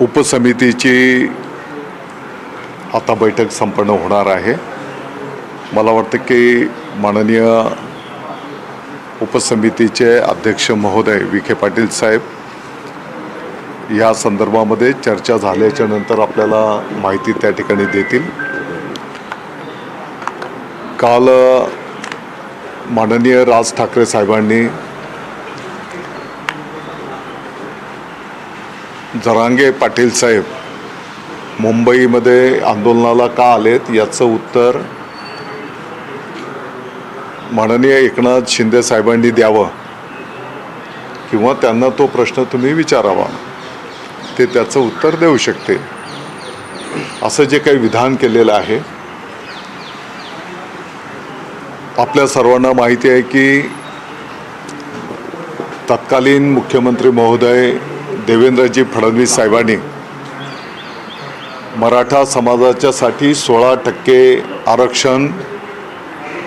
उपसमितीची आता बैठक संपन्न होणार आहे. मला वाटतं की माननीय उपसमितीचे अध्यक्ष महोदय विखे पाटील साहेब या संदर्भामध्ये चर्चा झाल्याच्यानंतर आपल्याला माहिती त्या ठिकाणी देतील. काल माननीय राज ठाकरे साहेबांनी जरांगे पाटील साहेब मुंबईमध्ये आंदोलनाला का आलेत याचं उत्तर माननीय एकनाथ शिंदे साहेबांनी द्यावं किंवा त्यांना तो प्रश्न तुम्ही विचारावा. ते त्याचं उत्तर देऊ शकते असं जे काही विधान केलेलं आहे आपल्या सर्वांना माहिती आहे की तत्कालीन मुख्यमंत्री महोदय देवेंद्रजी फडणवीस साहेबांनी मराठा समाजाच्यासाठी सोळा टक्के आरक्षण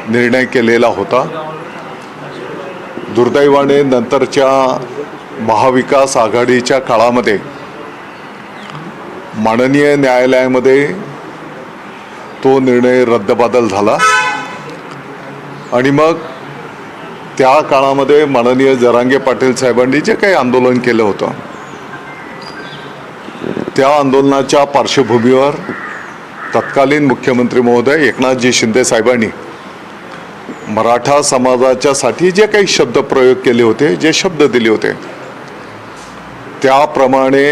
निर्णय केलेला होता. दुर्दैवाने नंतरच्या महाविकास आघाडीच्या काळामध्ये माननीय न्यायालयामध्ये तो निर्णय रद्दबादल झाला. आणि मग त्या काळामध्ये माननीय जरांगे पाटील साहेबांनी जे काही आंदोलन केलं होतं त्या आंदोलनाच्या पार्श्वभूमीवर तत्कालीन मुख्यमंत्री महोदय एकनाथजी शिंदे साहेबांनी मराठा समाजाच्यासाठी जे काही शब्द प्रयोग केले होते जे शब्द दिले होते त्याप्रमाणे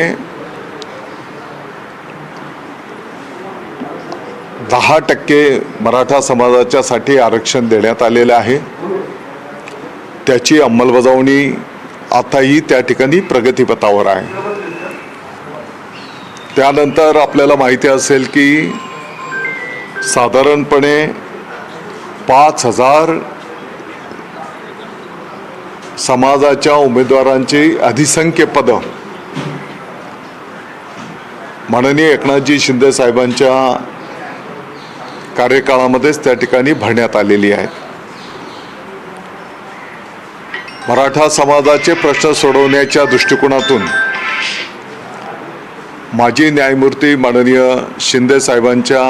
दहा टक्के मराठा समाजाच्यासाठी आरक्षण देण्यात आलेलं आहे. त्याची अंमलबजावणी आताही त्या ठिकाणी प्रगतीपथावर आहे. त्यानंतर आपल्याला माहिती असेल की साधारणपणे पाच हजार समाजाच्या उमेदवारांची अधिसंख्य पदं माननीय एकनाथजी शिंदे साहेबांच्या कार्यकाळामध्येच त्या ठिकाणी भरण्यात आलेली आहेत. मराठा समाजाचे प्रश्न सोडवण्याच्या दृष्टिकोनातून माजी न्यायमूर्ती माननीय शिंदे साहेबांच्या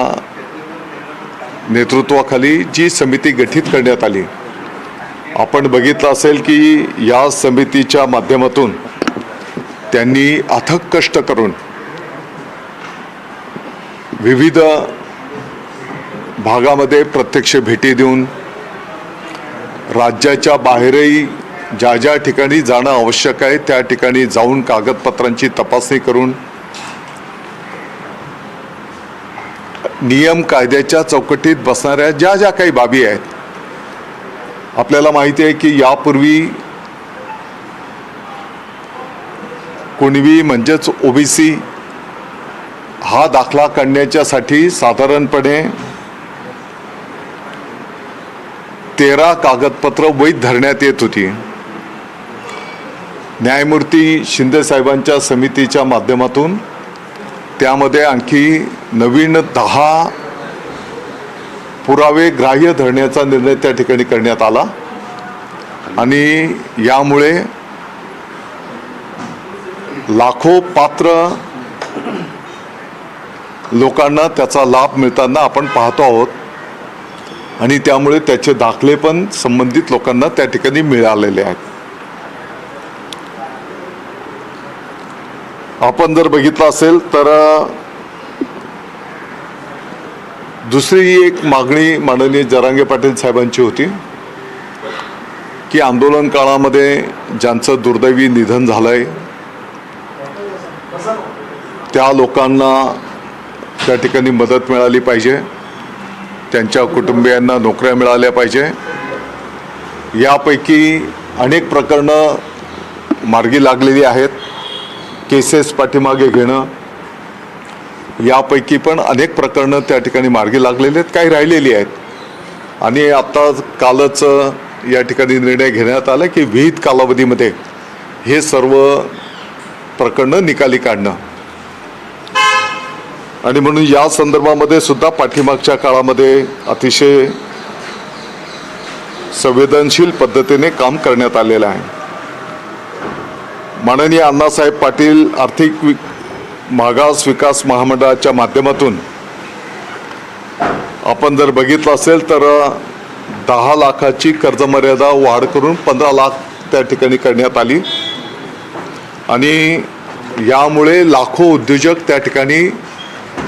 नेतृत्वाखाली जी समिती गठीत करण्यात आली आपण बघितलं असेल की या समितीच्या माध्यमातून त्यांनी अथक कष्ट करून विविध भागामध्ये प्रत्यक्ष भेटी देऊन राज्याच्या बाहेरही ज्या ज्या ठिकाणी जाणं आवश्यक आहे त्या ठिकाणी जाऊन कागदपत्रांची तपासणी करून नियम कायद्याच्या चौकटीत बसणाऱ्या ज्या ज्या काही बाबी आहेत आपल्याला माहिती आहे की यापूर्वी कुणवी म्हणजेच ओबीसी हा दाखला काढण्याच्यासाठी साधारणपणे तेरा कागदपत्र वैध धरण्यात येत होती. न्यायमूर्ती शिंदे साहेबांच्या समितीच्या माध्यमातून त्यामध्ये आणखी नवीन दहा पुरावे ग्राह्य धरण्याचा निर्णय त्या ठिकाणी करण्यात आला. आणि यामुळे लाखो पात्र लोकांना त्याचा लाभ मिळताना आपण पाहतो आहोत. आणि त्यामुळे त्याचे दाखले पण संबंधित लोकांना त्या ठिकाणी मिळालेले आहेत. आपण जर बघितलं असेल तर दुसरी एक मागणी माननीय जरांगे पाटील साहेबांची होती की आंदोलन काळामध्ये ज्यांचं दुर्दैवी निधन झालं आहे त्या लोकांना त्या ठिकाणी मदत मिळाली पाहिजे त्यांच्या कुटुंबियांना नोकऱ्या मिळाल्या पाहिजे. यापैकी अनेक प्रकरणं मार्गी लागलेली आहेत. केसेस पाठीमागे घेणं यापैकी पण अनेक प्रकरणं त्या ठिकाणी मार्गी लागलेली आहेत काही राहिलेली आहेत. आणि आत्ता कालच या ठिकाणी निर्णय घेण्यात आला की विहित कालावधीमध्ये हे सर्व प्रकरणं निकाली काढणं. आणि म्हणून या संदर्भामध्ये सुद्धा पाठीमागच्या काळामध्ये अतिशय संवेदनशील पद्धतीने काम करण्यात आलेलं आहे. माननीय अण्णासाहेब पाटील आर्थिक मागास विकास महामंडळाच्या माध्यमातून आपण जर बघितलं असेल तर दहा लाखाची कर्जमर्यादा वाढ करून पंधरा लाख त्या ठिकाणी करण्यात आली. आणि यामुळे लाखो उद्योजक त्या ठिकाणी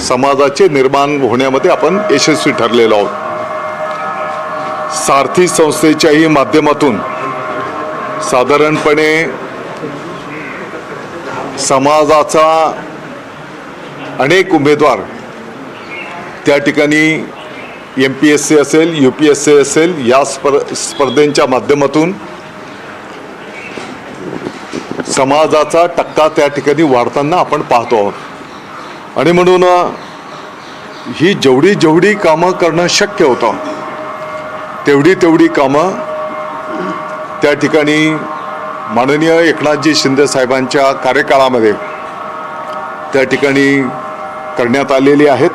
समाजाचे निर्माण होण्यामध्ये आपण यशस्वी ठरलेलो आहोत. सारथी संस्थेच्याही माध्यमातून साधारणपणे समाजाचा अनेक उमेदवार त्या ठिकाणी एम पी एस सी असेल यू पी एस सी असेल या स्पर स्पर्धेंच्या माध्यमातून समाजाचा टक्का त्या ठिकाणी वाढताना आपण पाहतो आहोत. आणि म्हणून ही जेवढी जेवढी कामं करणं शक्य होतं तेवढी तेवढी कामं त्या ठिकाणी माननीय एकनाथजी शिंदे साहेबांच्या कार्यकाळामध्ये त्या ठिकाणी करण्यात आलेली आहेत.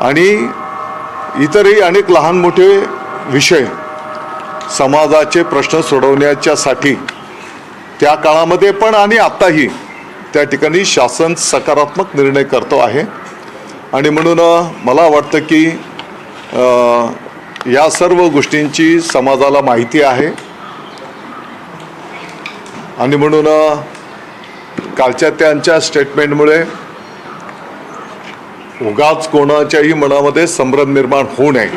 आणि इतरही अनेक लहान मोठे विषय समाजाचे प्रश्न सोडवण्याच्यासाठी त्या काळामध्ये पण आणि आत्ताही त्या ठिकाणी शासन सकारात्मक निर्णय करतो आहे. आणि म्हणून मला वाटतं की या सर्व गोष्टींची समाजाला माहिती आहे. आणि म्हणून कालच्या त्यांच्या स्टेटमेंटमुळे उगाच कोणाच्याही मनामध्ये संभ्रम निर्माण होऊ नये.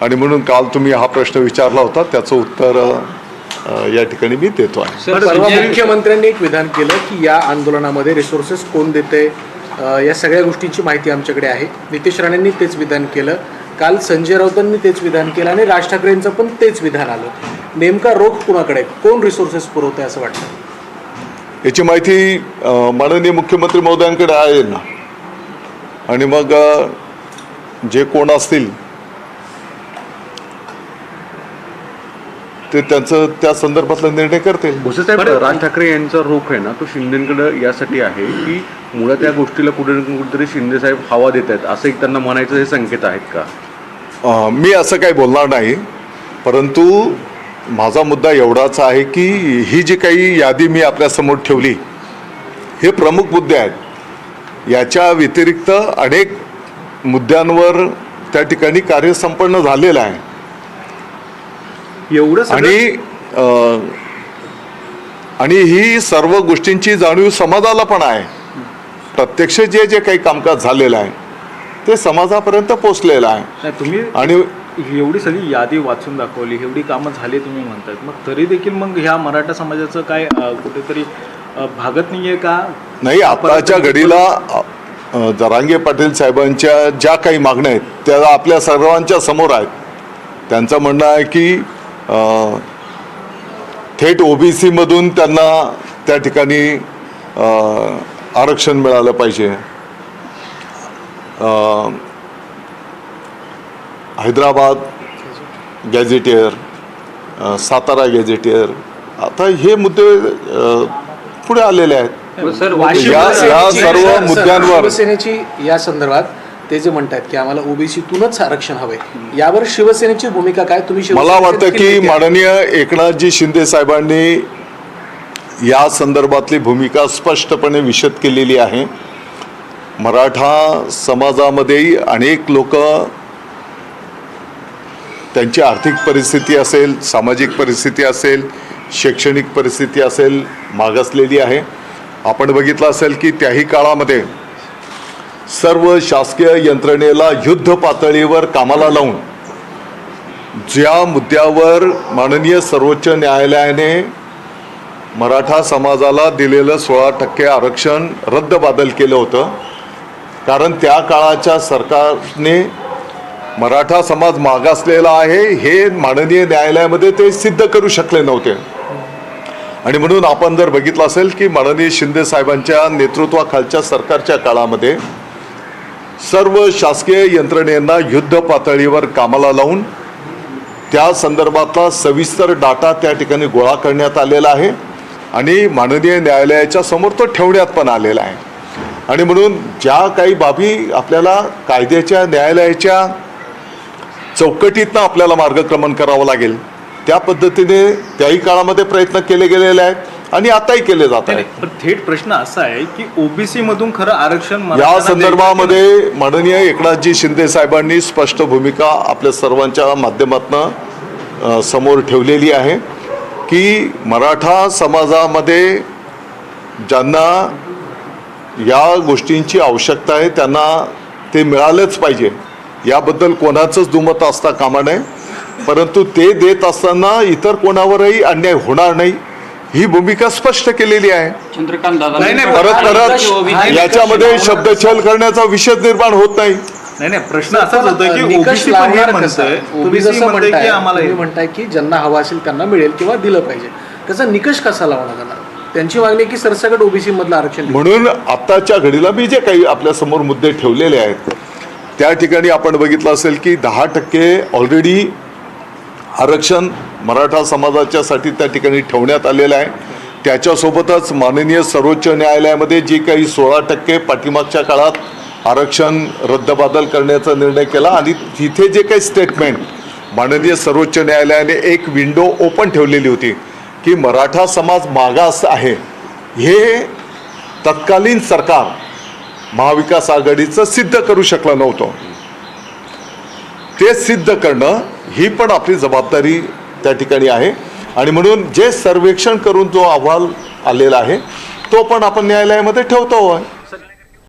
आणि म्हणून काल तुम्ही हा प्रश्न विचारला होता त्याचं उत्तर या ठिकाणी मी देतो आहे. संजय- मुख्यमंत्र्यांनी एक विधान केलं की या आंदोलनामध्ये रिसोर्सेस कोण देते? या सगळ्या गोष्टींची माहिती आमच्याकडे आहे. नितेश राणेंनी तेच विधान केलं. काल संजय राऊतांनी तेच विधान केलं आणि राज ठाकरेंचं पण तेच विधान आलं. नेमका रोख कुणाकडे? कोण रिसोर्सेस पुरवतंय असं वाटतं? याची माहिती माननीय मुख्यमंत्री महोदयांकडे आहे ना? आणि मग जे कोण असतील ते त्यांचं त्या संदर्भातला निर्णय करतील. भुसेसाहेब राज ठाकरे यांचा रोख आहे ना तो शिंदेकडे यासाठी आहे की मुळात या गोष्टीला कुठे ना कुठेतरी शिंदे साहेब हवा देत आहेत असं एक त्यांना म्हणायचं हे संकेत आहेत का? अ, मी असं काही बोलणार नाही परंतु माझा मुद्दा एवढाच आहे की ही जी काही यादी मी आपल्यासमोर ठेवली हे प्रमुख मुद्दे आहेत. याच्या व्यतिरिक्त अनेक मुद्द्यांवर त्या ठिकाणी कार्य संपन्न झालेलं आहे. एवढं आणि आणि ही सर्व गोष्टींची जाणीव समाजाला पण आहे. प्रत्यक्ष जे जे काही कामकाज झालेलं आहे ते समाजापर्यंत पोचलेलं आहे. तुम्ही आणि एवढी सगळी यादी वाचून दाखवली एवढी कामं झाली तुम्ही म्हणतात मग तरी देखील मग ह्या मराठा समाजाचं काय कुठेतरी भागत नाहीये का? नाही आताच्या घडीला जरांगे पाटील साहेबांच्या ज्या काही मागण्या आहेत त्या आपल्या सर्वांच्या समोर आहेत. त्यांचं म्हणणं आहे की थेट ओबीसी मधून त्यांना त्या ठिकाणी आरक्षण मिळालं पाहिजे. Hyderabad gazetteer Satara gazetteer. आता हे मुद्दे पुढे आलेले आहेत. सर या- या सर्व मुद्द्यांवर- शिवसेनेची या संदर्भात ते जे म्हणतात की आम्हाला ओबीसीतूनच आरक्षण हवंय यावर शिवसेनेची भूमिका काय? तुम्ही मला वाटतं की. माननीय एकनाथजी शिंदे साहेबांनी या संदर्भातली भूमिका स्पष्टपणे विशद केलेली आहे. मराठा समाजामध्येही अनेक लोक त्यांची आर्थिक परिस्थिती असेल सामाजिक परिस्थिती असेल शैक्षणिक परिस्थिती असेल मागासलेली आहे. आपण बघितलं असेल की त्याही काळामध्ये सर्व शासकीय यंत्रणेला युद्ध पातळीवर कामाला लावून ज्या मुद्द्यावर माननीय सर्वोच्च न्यायालयाने मराठा समाजाला दिलेलं सोळा टक्के आरक्षण रद्दबादल केलं होतं. कारण त्या काळाच्या सरकारने मराठा समाज मागासलेला आहे हे माननीय न्यायालयामध्ये ते सिद्ध करू शकले नव्हते. आणि म्हणून आपण जर बघितलं असेल की माननीय शिंदे साहेबांच्या नेतृत्वाखालच्या सरकारच्या काळामध्ये सर्व शासकीय यंत्रणेंना युद्ध पातळीवर कामाला लावून त्या संदर्भातला सविस्तर डाटा त्या ठिकाणी गोळा करण्यात आलेला आहे आणि माननीय न्यायालयाच्या समोर तो ठेवण्यात पण आलेला आहे. आणि म्हणून ज्या काही बाबी आपल्याला कायद्याच्या न्यायालयाच्या चौकटीतनं आपल्याला मार्गक्रमण करावं लागेल त्या पद्धतीने त्याही काळामध्ये प्रयत्न केले गेलेले आहेत आणि आताही केले जात आहे थेट प्रश्न असा आहे की ओबीसी मधून खरं आरक्षण या संदर्भामध्ये माननीय एकनाथजी शिंदे साहेबांनी स्पष्ट भूमिका आपल्या सर्वांच्या माध्यमातून समोर ठेवलेली आहे की मराठा समाजामध्ये ज्यांना या गोष्टींची आवश्यकता आहे त्यांना ते मिळालंच पाहिजे. याबद्दल कोणाचंच दुमत असता कामा नये. परंतु ते देत असताना इतर कोणावरही अन्याय होणार नाही. ही भूमिका स्पष्ट केलेली आहे. चंद्रकांत दादा नाही, नाही, परत परत याच्यामध्ये शब्दछल करण्याचा विषय निर्माण होत नाही. नाही नाही प्रश्न असाच होतो की निकष ओबीसी हे? म्हणतंय. की म्हणताय, आम्हाला तुम्ही म्हणताय की ज्यांना हवा असेल त्यांना मिळेल किंवा दिलं पाहिजे. त्याचा निकष कसा लावणार त्यांना त्यांची मागणी की सरसकट ओबीसी मधलं आरक्षण. म्हणून आत्ताच्या घडीला मी जे काही आपल्यासमोर मुद्दे ठेवलेले आहेत त्या ठिकाणी आपण बघितलं असेल की दहा टक्के ऑलरेडी आरक्षण मराठा समाजाच्यासाठी त्या ठिकाणी ठेवण्यात आलेलं आहे. त्याच्यासोबतच माननीय सर्वोच्च न्यायालयामध्ये जी काही सोळा टक्के पाठीमागच्या काळात आरक्षण रद्दबादल करण्याचा निर्णय केला आणि तिथे जे काही स्टेटमेंट माननीय सर्वोच्च न्यायालयाने एक विंडो ओपन ठेवलेली होती की मराठा समाज मागास आहे. हे तत्कालीन सरकार महाविकास आघाडीचं सिद्ध करू शकलं नव्हतं. ते सिद्ध करणं ही पण आपली जबाबदारी त्या ठिकाणी आहे. आणि म्हणून जे सर्वेक्षण करून जो अहवाल आलेला आहे तो पण आपण न्यायालयामध्ये ठेवतो आहे